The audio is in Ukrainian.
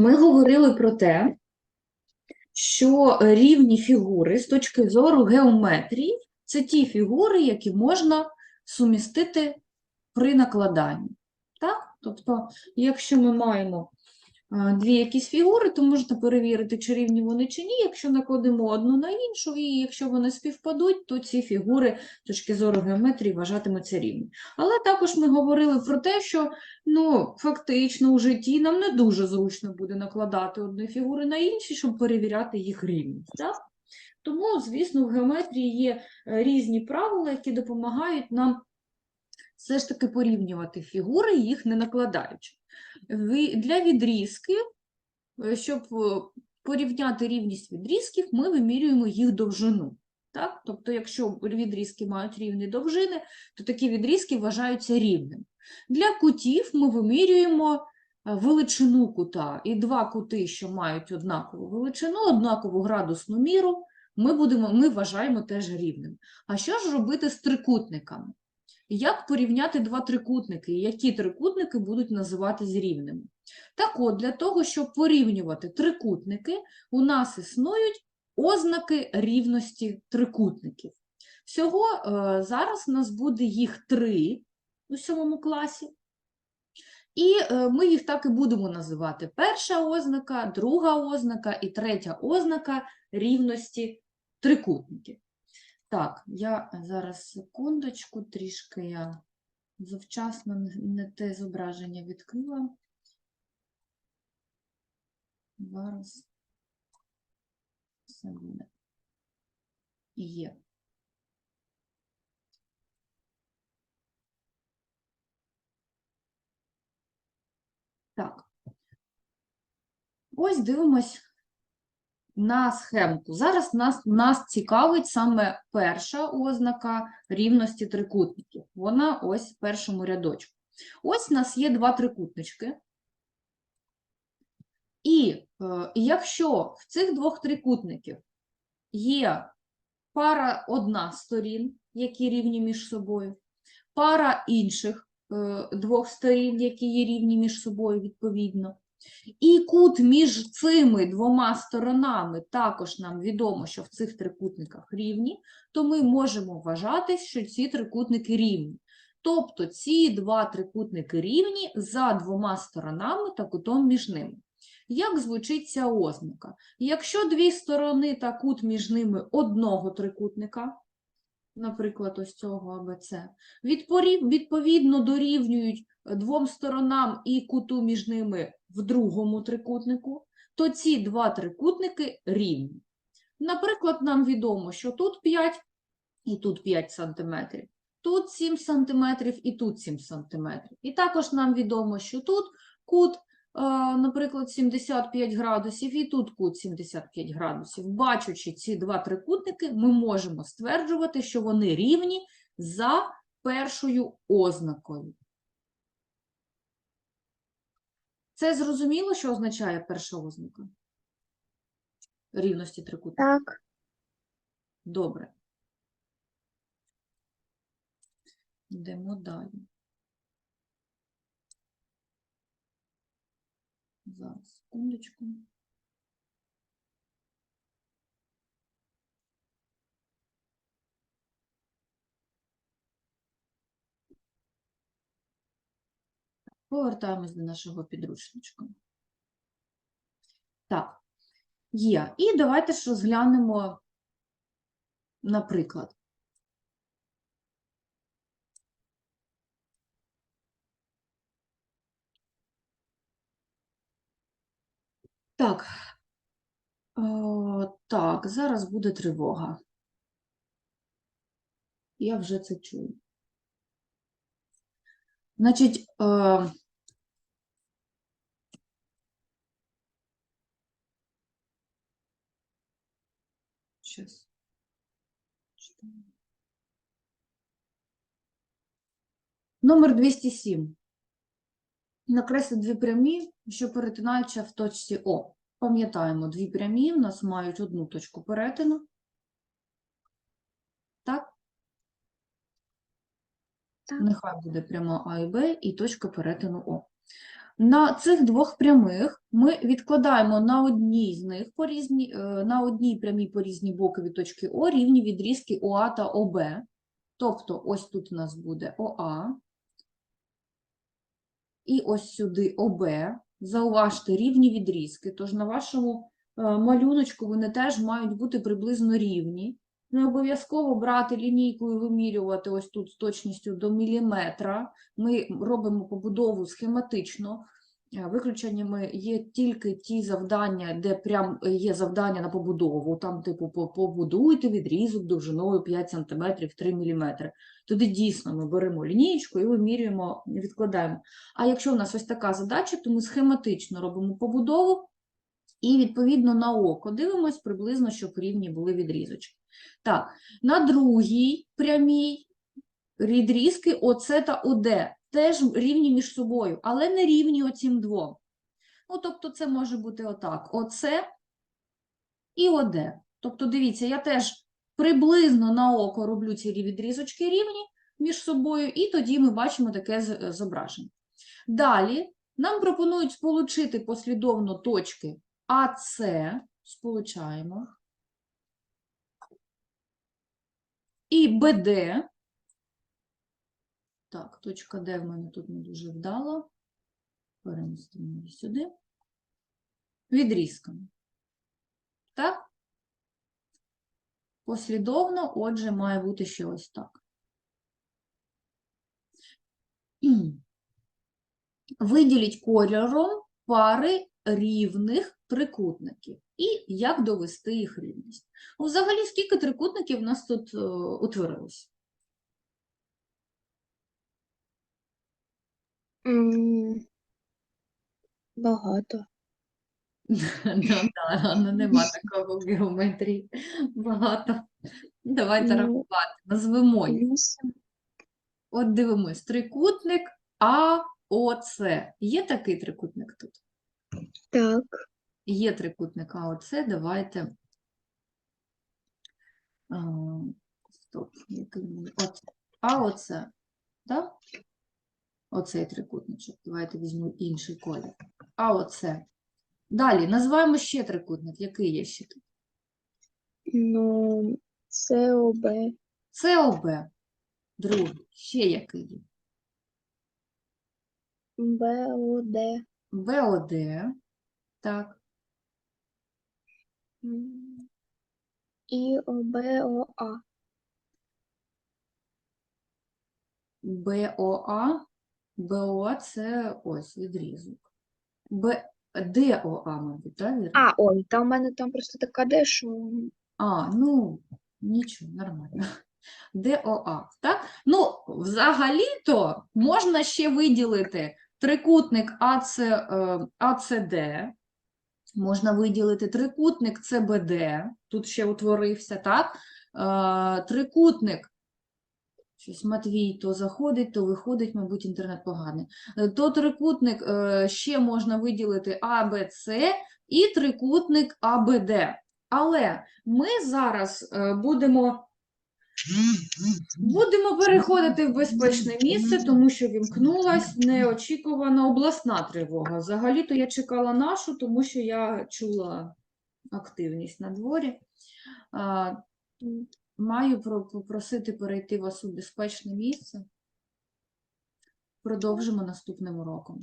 ми говорили про те, що рівні фігури з точки зору геометрії це ті фігури, які можна сумістити при накладанні. Так? Тобто, якщо ми маємо дві якісь фігури, то можна перевірити, чи рівні вони чи ні. Якщо накладемо одну на іншу, і якщо вони співпадуть, то ці фігури з точки зору геометрії вважатимуться рівні. Але також ми говорили про те, що ну, фактично у житті нам не дуже зручно буде накладати одні фігури на інші, щоб перевіряти їх рівність. Так? Тому, звісно, в геометрії є е, різні правила, які допомагають нам все ж таки порівнювати фігури, їх не накладаючи. Для відрізків, е, щоб е, порівняти рівність відрізків, ми вимірюємо їх довжину. Так? Тобто, якщо відрізки мають рівні довжини, то такі відрізки вважаються рівними. Для кутів ми вимірюємо е, величину кута. І два кути, що мають однакову величину, однакову градусну міру, ми, будемо, ми вважаємо теж рівним. А що ж робити з трикутниками? Як порівняти два трикутники, які трикутники будуть називатись рівними? Так от, для того, щоб порівнювати трикутники, у нас існують ознаки рівності трикутників. Всього е, зараз у нас буде їх три у сьомому класі. І е, ми їх так і будемо називати. Перша ознака, друга ознака і третя ознака рівності трикутників. Так, я зараз секундочку, трішки я завчасно не- не те зображення відкрила. Зараз все буде. Є. Так. Ось дивимось на схемку. Зараз нас, нас цікавить саме перша ознака рівності трикутників. Вона ось в першому рядочку. Ось у нас є два трикутнички. І е, якщо в цих двох трикутників є пара одна сторін, які рівні між собою, пара інших е, двох сторін, які є рівні між собою відповідно, і кут між цими двома сторонами також нам відомо, що в цих трикутниках рівні, то ми можемо вважати, що ці трикутники рівні. Тобто ці два трикутники рівні за двома сторонами та кутом між ними. Як звучить ця ознака? Якщо дві сторони та кут між ними одного трикутника, наприклад, ось цього АБЦ, відповідно дорівнюють двом сторонам і куту між ними в другому трикутнику, то ці два трикутники рівні. Наприклад, нам відомо, що тут 5 і тут 5 см, тут 7 см і тут 7 см. І також нам відомо, що тут кут, е, наприклад, 75 градусів і тут кут 75 градусів. Бачучи ці два трикутники, ми можемо стверджувати, що вони рівні за першою ознакою. Це зрозуміло, що означає перша ознака рівності трикутників? Так, Добре. Йдемо далі. Зараз, секундочку. Повертаємось до нашого підручничка. Так, є. І давайте ж розглянемо, наприклад. Так. О, так, зараз буде тривога. Я вже це чую. Значить, е, Читаю. Номер 207. Накресли дві прямі, що перетинаються в точці О. Пам'ятаємо, дві прямі в нас мають одну точку перетину. Так? Так. Нехай буде пряма А і Б і точка перетину О. На цих двох прямих ми відкладаємо на одній з них по різні, е, на одній прямій по різні боки від точки О рівні відрізки ОА та ОБ. Тобто ось тут у нас буде ОА. І ось сюди ОБ. Зауважте рівні відрізки. Тож на вашому е, малюночку вони теж мають бути приблизно рівні. Не обов'язково брати лінійку і вимірювати ось тут з точністю до міліметра. Ми робимо побудову схематично. Е, Виключеннями є тільки ті завдання, де прям є завдання на побудову. Там, типу, побудуйте відрізок довжиною 5 см, 3 мм. Туди дійсно ми беремо лінієчку і вимірюємо, відкладаємо. А якщо в нас ось така задача, то ми схематично робимо побудову і відповідно на око дивимось приблизно, щоб рівні були відрізочки. Так, на другій прямій відрізки ОЦ та ОД теж рівні між собою, але не рівні оцім двом. Ну, тобто це може бути отак: ОЦ і ОД. Тобто, дивіться, я теж приблизно на око роблю ці відрізочки рівні між собою, і тоді ми бачимо таке е, зображення. Далі нам пропонують сполучити послідовно точки АС, сполучаємо, і БД. Так, точка Д в мене тут не дуже вдала. Перенесемо її сюди. Відрізками. Так? Послідовно, отже, має бути ще ось так. Виділіть кольором пари рівних трикутників. І як довести їх рівність. Ну, Взагалі, скільки трикутників у нас тут е, утворилось? М, Багато. Ну, да, ну, нема такого в геометрії. Багато. Давайте Ну, рахувати. Назвемо їх. Вісім. От дивимось. Трикутник АОЦ. Є такий трикутник тут? Так. Є трикутник АОЦ. Давайте. А, Стоп. Який мені? От. АОЦ. Так? Оцей трикутничок. Давайте візьму інший колір. АОЦ. Далі. Називаємо ще трикутник. Який є ще тут? Ну, це ОБ. СОБ. Другий. Ще який є? БОД. БОД. Так. І ОБОА. БОА. БОА це ось відрізок. Б... ДОА, мабуть, так? вірно? А, ой, там у мене там просто така Д, що А, ну, нічого, нормально. ДОА, так? Ну, взагалі-то можна ще виділити трикутник АЦ, е, АЦД, можна виділити трикутник ЦБД, тут ще утворився, так? Е, Трикутник, щось Матвій то заходить, то виходить, мабуть, інтернет поганий. Е, То трикутник е, ще можна виділити АБЦ і трикутник АБД. Але ми зараз будемо, будемо переходити в безпечне місце, тому що вімкнулась неочікувана обласна тривога. Взагалі-то я чекала нашу, тому що я чула активність на дворі. Маю попросити перейти вас у безпечне місце. Продовжимо наступним уроком.